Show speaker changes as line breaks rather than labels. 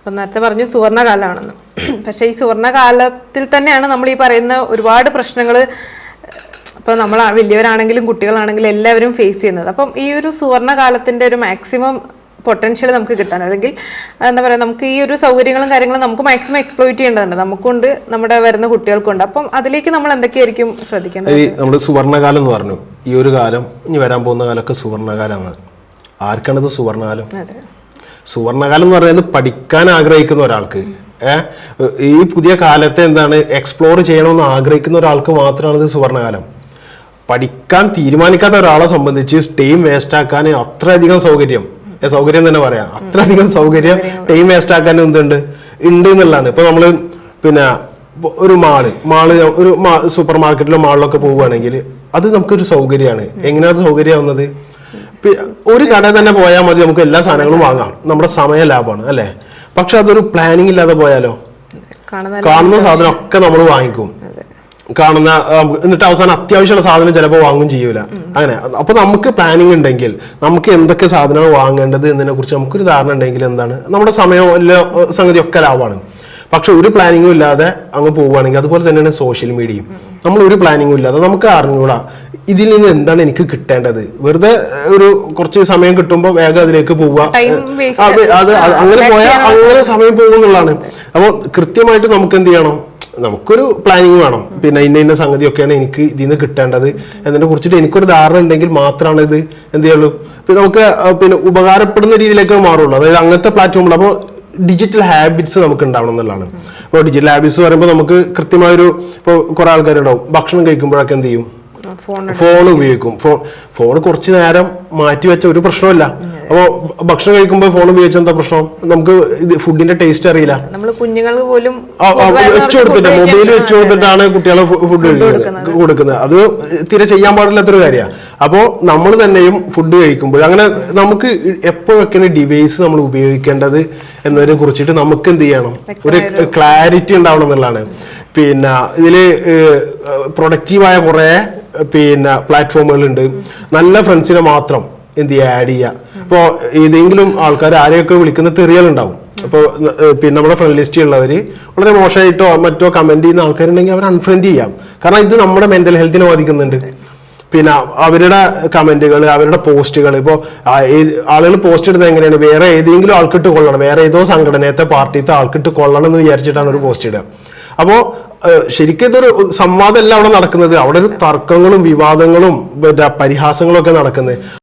അപ്പം നേരത്തെ പറഞ്ഞു സുവർണകാലമാണെന്ന്. പക്ഷേ ഈ സുവർണകാലത്തിൽ തന്നെയാണ് നമ്മൾ ഈ പറയുന്ന ഒരുപാട് പ്രശ്നങ്ങൾ ഇപ്പോൾ നമ്മൾ വലിയവരാണെങ്കിലും കുട്ടികളാണെങ്കിലും എല്ലാവരും ഫേസ് ചെയ്യുന്നത്. അപ്പം ഈ ഒരു സുവർണകാലത്തിന്റെ ഒരു മാക്സിമം പൊട്ടൻഷ്യൽ നമുക്ക് കിട്ടാൻ അല്ലെങ്കിൽ എന്താ പറയുക നമുക്ക് ഈ ഒരു സൗകര്യങ്ങളും കാര്യങ്ങളും നമുക്ക് മാക്സിമം എക്സ്പ്ലോയിറ്റ് ചെയ്യേണ്ടതുണ്ട്. നമുക്കുണ്ട് നമ്മുടെ വരുന്ന കുട്ടികൾക്കുണ്ട്. അപ്പം അതിലേക്ക് നമ്മൾ എന്തൊക്കെയായിരിക്കും ശ്രദ്ധിക്കേണ്ടത്?
ഈ നമ്മൾ സുവർണകാലം എന്ന് പറഞ്ഞു. ഈ ഒരു കാലം ഇനി വരാൻ പോകുന്ന കാലമൊക്കെ സുവർണകാലമാണ്. ആർക്കാണിത് സുവർണകാലം?
അതെ.
സുവർണകാലം എന്ന് പറയുന്നത് പഠിക്കാൻ ആഗ്രഹിക്കുന്ന ഒരാൾക്ക്. ഈ പുതിയ കാലത്തെ എന്താണ് എക്സ്പ്ലോർ ചെയ്യണമെന്ന് ആഗ്രഹിക്കുന്ന ഒരാൾക്ക് മാത്രമാണ് ഇത് സുവർണകാലം. പഠിക്കാൻ തീരുമാനിക്കാത്ത ഒരാളെ സംബന്ധിച്ച് ടൈം വേസ്റ്റ് ആക്കാൻ അത്രയധികം സൗകര്യം. സൗകര്യം തന്നെ പറയാം. അത്രയധികം സൗകര്യം ടൈം വേസ്റ്റ് ആക്കാൻ എന്തുണ്ട്? ഉണ്ട് എന്നുള്ളതാണ്. ഇപ്പൊ നമ്മൾ പിന്നെ ഒരു മാൾ മാൾ ഒരു സൂപ്പർ മാർക്കറ്റിലോ മാളിലൊക്കെ പോവുകയാണെങ്കിൽ അത് നമുക്കൊരു സൗകര്യമാണ്. എങ്ങനെയാണ് സൗകര്യമാവുന്നത് ഒരു കട തന്നെ പോയാൽ മതി നമുക്ക് എല്ലാ സാധനങ്ങളും വാങ്ങാം. നമ്മുടെ സമയ ലാഭമാണ് അല്ലെ? പക്ഷെ അതൊരു പ്ലാനിങ് ഇല്ലാതെ പോയാലോ?
കാണുന്ന
സാധനം ഒക്കെ നമ്മൾ വാങ്ങിക്കും. കാണുന്ന എന്നിട്ട് അവസാനം അത്യാവശ്യമുള്ള സാധനം ചിലപ്പോൾ വാങ്ങും ചെയ്യൂല. അങ്ങനെ അപ്പൊ നമുക്ക് പ്ലാനിങ് ഉണ്ടെങ്കിൽ നമുക്ക് എന്തൊക്കെ സാധനങ്ങൾ വാങ്ങേണ്ടത് എന്നതിനെ കുറിച്ച് നമുക്കൊരു ധാരണ ഉണ്ടെങ്കിൽ എന്താണ്? നമ്മുടെ സമയം എല്ലാ സംഗതി ഒക്കെ ലാഭമാണ്. പക്ഷെ ഒരു പ്ലാനിങ്ങും ഇല്ലാതെ അങ്ങ് പോവുകയാണെങ്കിൽ അതുപോലെ തന്നെയാണ് സോഷ്യൽ മീഡിയയും നമ്മൾ ഒരു പ്ലാനിങ്ങും ഇല്ലാതെ നമുക്ക് അറിഞ്ഞൂടാ ഇതിൽ നിന്ന് എന്താണ് എനിക്ക് കിട്ടേണ്ടത്? വെറുതെ ഒരു കുറച്ച് സമയം കിട്ടുമ്പോൾ വേഗം അതിലേക്ക് പോവുക. അത് അങ്ങനെ പോയാൽ അങ്ങനെ സമയം പോകുന്നുള്ളതാണ് അപ്പോൾ കൃത്യമായിട്ട് നമുക്ക് എന്ത് ചെയ്യണം? നമുക്കൊരു പ്ലാനിങ് വേണം. പിന്നെ ഇന്ന ഇന്ന സംഗതിയൊക്കെയാണ് എനിക്ക് ഇതിൽ നിന്ന് കിട്ടേണ്ടത്. എന്നതിനെ കുറിച്ചിട്ട് എനിക്കൊരു ധാരണ ഉണ്ടെങ്കിൽ മാത്രമാണ് ഇത് എന്ത് ചെയ്യുള്ളൂ. പിന്നെ നമുക്ക് പിന്നെ ഉപകാരപ്പെടുന്ന രീതിയിലേക്ക് മാറുള്ളൂ. അതായത് അങ്ങനത്തെ പ്ലാറ്റ്ഫോമിൽ അപ്പോൾ ഡിജിറ്റൽ ഹാബിറ്റ്സ് നമുക്ക് ഉണ്ടാവണം എന്നുള്ളതാണ്. അപ്പോൾ ഡിജിറ്റൽ ഹാബിറ്റ്സ് പറയുമ്പോൾ നമുക്ക് കൃത്യമായൊരു ഇപ്പോൾ കുറേ ആൾക്കാരുണ്ടാവും. ഭക്ഷണം കഴിക്കുമ്പോഴൊക്കെ എന്ത് ചെയ്യും?
ഫോൺ
ഉപയോഗിക്കും. ഫോൺ ഫോൺ കുറച്ച് നേരം മാറ്റി വെച്ച ഒരു പ്രശ്നമില്ല അപ്പോൾ ഭക്ഷണം കഴിക്കുമ്പോൾ ഫോൺ ഉപയോഗിച്ച എന്താ പ്രശ്നം? നമുക്ക് ഫുഡിന്റെ ടേസ്റ്റ് അറിയില്ല.
നമ്മൾ കുഞ്ഞുങ്ങൾക്ക് പോലും
ആ, കൊടുത്തിട്ട് മൊബൈൽ വെച്ചു കൊടുത്തിട്ടാണ് കുട്ടികളെ ഫുഡ് കൊടുക്കുന്നത്. അത് തീരെ ചെയ്യാൻ പാടില്ലാത്തൊരു കാര്യമാണ് അപ്പോൾ നമ്മൾ തന്നെയും ഫുഡ് കഴിക്കുമ്പോൾ അങ്ങനെ നമുക്ക് എപ്പോഴൊക്കെയാണ് ഡിവൈസ് നമ്മൾ ഉപയോഗിക്കേണ്ടത് എന്നതിനെ കുറിച്ചിട്ട് നമുക്ക് എന്ത് ചെയ്യണം? ഒരു ക്ലാരിറ്റി ഉണ്ടാവണം എന്നുള്ളതാണ്. പിന്നെ ഇതിൽ പ്രൊഡക്റ്റീവായ കുറെ പിന്നെ പ്ലാറ്റ്ഫോമുകളുണ്ട് നല്ല ഫ്രണ്ട്സിനെ മാത്രം എന്ത് ചെയ്യുക ആഡ് ചെയ്യുക. അപ്പോൾ ഏതെങ്കിലും ആൾക്കാർ ആരെയൊക്കെ വിളിക്കുന്ന തെറിയൽ ഉണ്ടാവും അപ്പോൾ പിന്നെ നമ്മുടെ ഫ്രണ്ട് ലിസ്റ്റിൽ ഉള്ളവർ വളരെ മോശമായിട്ടോ മറ്റോ കമന്റ് ചെയ്യുന്ന ആൾക്കാരുണ്ടെങ്കിൽ അവർ അൺഫ്രണ്ട് ചെയ്യാം. കാരണം ഇത് നമ്മുടെ മെന്റൽ ഹെൽത്തിനെ ബാധിക്കുന്നുണ്ട്. പിന്നെ അവരുടെ കമന്റുകൾ അവരുടെ പോസ്റ്റുകൾ ഇപ്പോൾ ആളുകൾ പോസ്റ്റ് ഇടുന്നത് എങ്ങനെയാണ്? വേറെ ഏതെങ്കിലും ആൾക്കിട്ട് കൊള്ളണം. വേറെ ഏതോ സംഘടനയത്തെ പാർട്ടിത്തെ ആൾക്കിട്ട് കൊള്ളണം എന്ന് വിചാരിച്ചിട്ടാണ് ഒരു പോസ്റ്റ് ഇടുക. അപ്പോ ഏഹ്, ശരിക്കും ഇതൊരു സംവാദമല്ല അവിടെ നടക്കുന്നത്. അവിടെ ഒരു തർക്കങ്ങളും വിവാദങ്ങളും പരിഹാസങ്ങളും ഒക്കെ നടക്കുന്നത്.